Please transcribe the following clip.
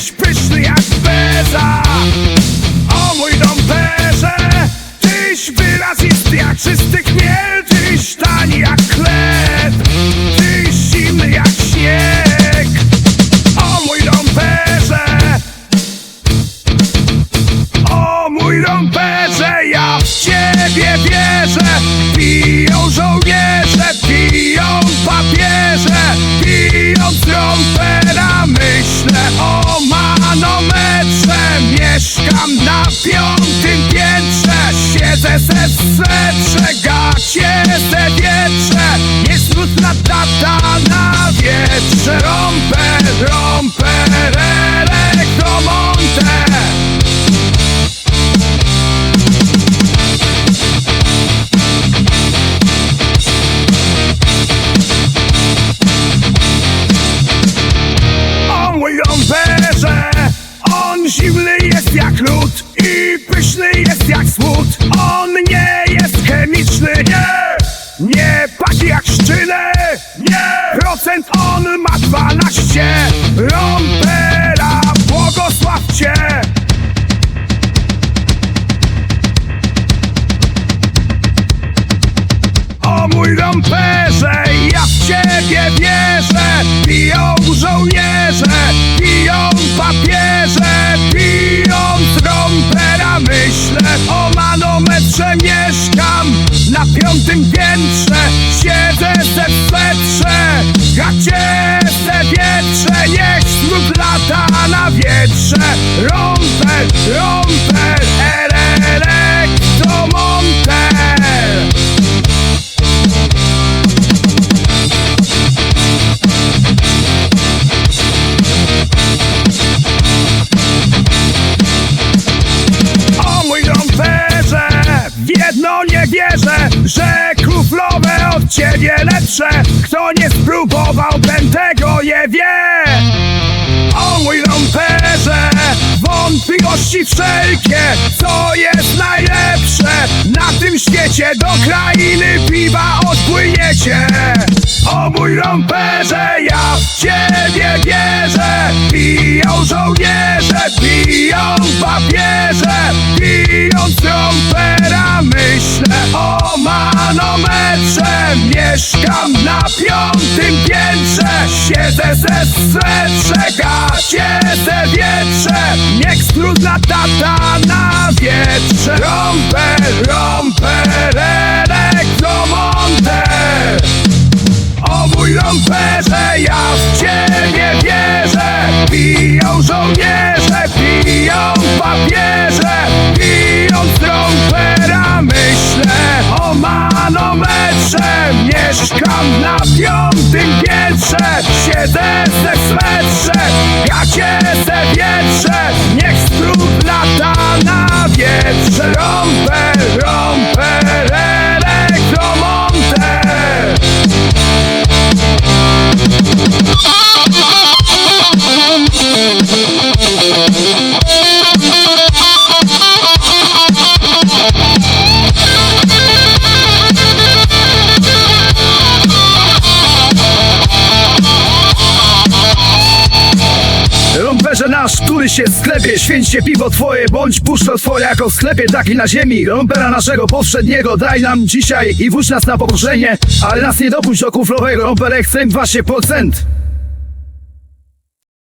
Tyś pyszny jak beza. O mój dąperze Tyś wyrazisty jak czysty chmiel Tyś tani jak chleb Tyś zimny jak śnieg. O mój dąperze. O mój rąperze, ja w ciebie wierzę. Piją żołnierze, piątym piętrze Siedzę ze swetrze, gacie ze I pyszny jest jak smód On nie jest chemiczny. Nie Nie pachnie jak szczyny. Nie. Procent on ma dwanaście. Rąpera błogosławcie na piątym piętrze że kuflowe od ciebie lepsze. Kto nie spróbował, ten tego nie wie. O mój rąperze, wątpliwości wszelkie, co jest najlepsze. Na tym świecie do krainy piwa odpłyniecie. O mój rąperze, ja w ciebie wierzę. Piją żołnierze, piją rąpera myślę o manometrze. Mieszkam na piątym piętrze, siedzę ze swetrze, gacie ze wietrze. Niech sprudla tata na wietrze. Rąper, rąper, elektromonter. O mój rąperze, ja w ciebie wierzę Piją żołnierze, piją papieże piętrze Siedzę ze swetrze, gacie ze wietrze Niech strut lata na wietrze Rąperze nasz, który się sklepie. Święćcie piwo twoje, bądź puszczo twoje Jako w sklepie taki na ziemi. Rąpera naszego powszedniego Daj nam dzisiaj i wódź nas na pokorzenie Ale nas nie dopuść do kuflowego Rąperek chcę 20%